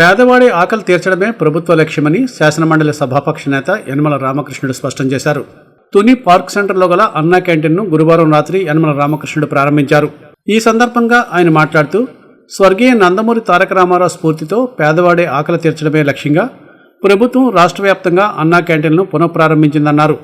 పేదవాడి ఆకలి తీర్చడమే ప్రభుత్వ లక్ష్యమని శాసనమండలి సభాపక్ష నేత యనమల రామకృష్ణుడు స్పష్టం చేశారు. తుని పార్క్ సెంటర్లో గల అన్నా క్యాంటీన్ను గురువారం రాత్రి యనమల రామకృష్ణుడు ప్రారంభించారు. ఈ సందర్భంగా ఆయన మాట్లాడుతూ స్వర్గీయ నందమూరి తారక రామారావు స్ఫూర్తితో పేదవాడి ఆకలి తీర్చడమే లక్ష్యంగా ప్రభుత్వం రాష్ట్ర వ్యాప్తంగా అన్నా క్యాంటీన్ను పునఃప్రారంభించిందన్నారు.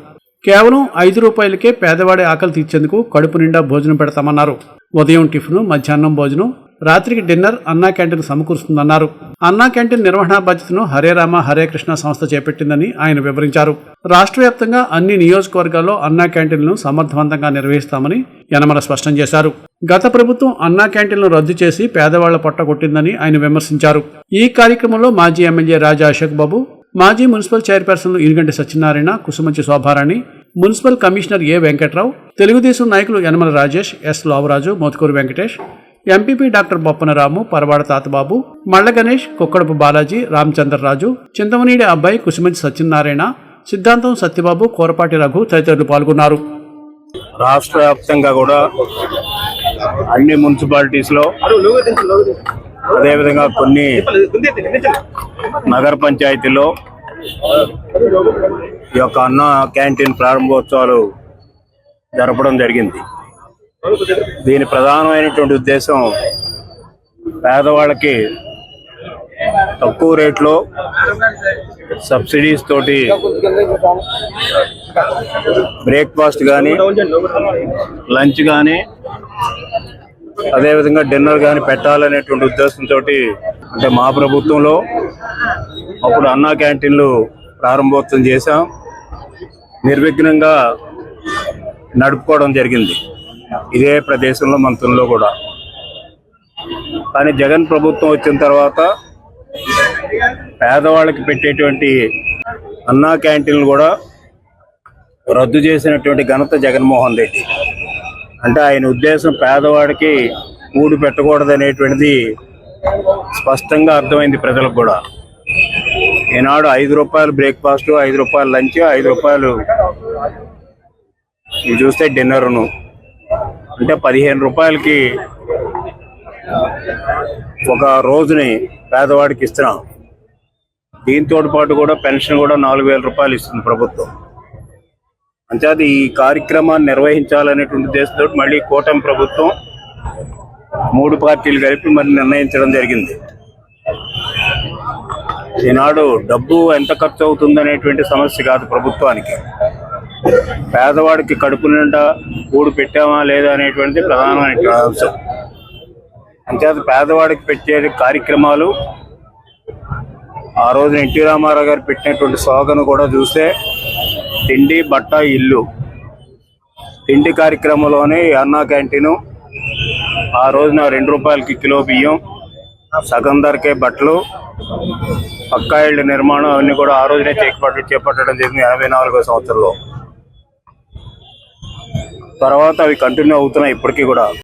కేవలం ఐదు రూపాయలకే పేదవాడి ఆకలి తీర్చేందుకు కడుపు నిండా భోజనం పెడతామన్నారు. ఉదయం టిఫిన్ మధ్యాహ్నం భోజనం రాత్రికి డిన్నర్ అన్నా క్యాంటీన్ సమకూరుస్తుందన్నారు. అన్నా క్యాంటీన్ నిర్వహణ బాధ్యతను హరే రామ హరే కృష్ణ సంస్థ చేపట్టిందని ఆయన వివరించారు. రాష్ట్ర వ్యాప్తంగా అన్ని నియోజకవర్గాల్లో అన్నా క్యాంటీన్లను సమర్థవంతంగా నిర్వహిస్తామని యనమల స్పష్టం చేశారు. గత ప్రభుత్వం అన్నా క్యాంటీన్లను రద్దు చేసి పేదవాళ్ళ పొట్ట కొట్టిందని ఆయన విమర్శించారు. ఈ కార్యక్రమంలో మాజీ ఎమ్మెల్యే రాజా అశోక్ బాబు మాజీ మున్సిపల్ చైర్పర్సన్లు Inuganti Satyanarayana Kusumanchi Shobharani municipal commissioner A Venkatrao Telugu Desam నాయకులు Yanamala Rajesh yes Lovaraju Motukuru Venkatesh MPP doctor Boppana Ramu Paravada Tatababu Malla Ganesh Kukkadapu Balaji Ramachandra Raju చింతమనీడి అబ్బాయి కుసుమంచి సత్యనారాయణ సిద్ధాంతం సత్యబాబు కోరపాటి రఘు తదితరులు పాల్గొన్నారు. రాష్ట్ర వ్యాప్తంగా కూడా అన్ని మున్సిపాలిటీస్లో అదేవిధంగా కొన్ని నగర పంచాయతీలో ఈ యొక్క అన్న క్యాంటీన్ ప్రారంభోత్సవాలు జరపడం జరిగింది. దీని ప్రధానమైనటువంటి ఉద్దేశం పేదవాళ్ళకి తక్కువ రేట్లో సబ్సిడీస్ తోటి బ్రేక్ఫాస్ట్ కానీ లంచ్ కానీ అదేవిధంగా డిన్నర్ కానీ పెట్టాలనేటువంటి ఉద్దేశంతో అంటే మా ప్రభుత్వంలో అప్పుడు అన్నా క్యాంటీన్లు ప్రారంభోత్సవం చేశాం. నిర్విఘ్నంగా నడుపుకోవడం జరిగింది. ఇదే ప్రదేశంలో మంత్రుల్లో కూడా. కానీ జగన్ ప్రభుత్వం వచ్చిన తర్వాత పేదవాళ్ళకి పెట్టేటువంటి అన్నా క్యాంటీన్లు కూడా రద్దు చేసినటువంటి ఘనత జగన్మోహన్ రెడ్డి. అంటే ఆయన ఉద్దేశం పేదవాడికి ఊడు పెట్టకూడదు అనేటువంటిది స్పష్టంగా అర్థమైంది ప్రజలకు కూడా. ఈనాడు ఐదు రూపాయలు బ్రేక్ఫాస్ట్ ఐదు రూపాయలు లంచ్ ఐదు రూపాయలు చూస్తే డిన్నర్ను. అంటే పదిహేను రూపాయలకి ఒక రోజుని పేదవాడికి ఇస్తున్నాం. దీంతో పాటు కూడా పెన్షన్ కూడా నాలుగు వేల రూపాయలు ఇస్తుంది ప్రభుత్వం. అంచేది ఈ కార్యక్రమాన్ని నిర్వహించాలనేటువంటి ఉద్దేశంతో మళ్ళీ కూటమి ప్రభుత్వం మూడు పార్టీలు కలిపి మరి నిర్ణయించడం జరిగింది. ఈనాడు డబ్బు ఎంత ఖర్చు అవుతుంది అనేటువంటి సమస్య కాదు ప్రభుత్వానికి. పేదవాడికి కడుపు నిండా కూడు పెట్టామా లేదా అనేటువంటిది ప్రధానమైన అంశం అంతేత పేదవాడికి పెట్టే కార్యక్రమాలు. ఆ రోజున ఎన్టీ రామారావు గారు పెట్టినటువంటి స్లోగన్ కూడా చూస్తే తిండి బట్ట ఇల్లు. తిండి కార్యక్రమంలోనే అన్నా క్యాంటీను. ఆ రోజున రెండు రూపాయలకి కిలో బియ్యం సగం ధరకే బట్టలు పక్కా ఇళ్ళ నిర్మాణం అవన్నీ కూడా ఆ రోజునే చేపట్ట చేపట్టడం జరిగింది ఎనభై నాలుగో సంవత్సరంలో. తర్వాత అవి కంటిన్యూ అవుతున్నాయి ఇప్పటికీ కూడా.